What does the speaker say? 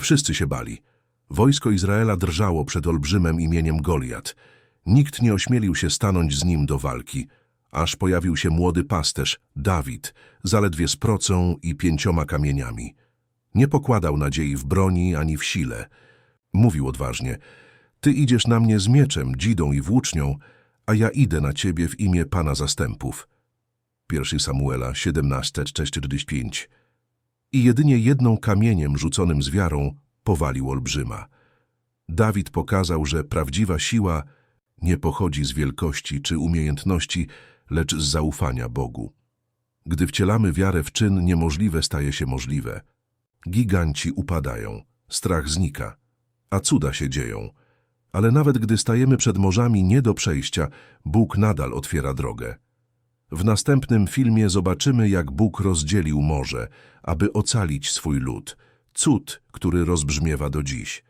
Wszyscy się bali. Wojsko Izraela drżało przed olbrzymem imieniem Goliat. Nikt nie ośmielił się stanąć z nim do walki, aż pojawił się młody pasterz, Dawid, zaledwie z procą i pięcioma kamieniami. Nie pokładał nadziei w broni ani w sile. Mówił odważnie, ty idziesz na mnie z mieczem, dzidą i włócznią, a ja idę na ciebie w imię Pana Zastępów. 1 Samuela 17:45 I jedynie jedną kamieniem rzuconym z wiarą powalił olbrzyma. Dawid pokazał, że prawdziwa siła nie pochodzi z wielkości czy umiejętności, lecz z zaufania Bogu. Gdy wcielamy wiarę w czyn, niemożliwe staje się możliwe. Giganci upadają, strach znika, a cuda się dzieją. Ale nawet gdy stajemy przed morzami nie do przejścia, Bóg nadal otwiera drogę. W następnym filmie zobaczymy, jak Bóg rozdzielił morze, aby ocalić swój lud. Cud, który rozbrzmiewa do dziś.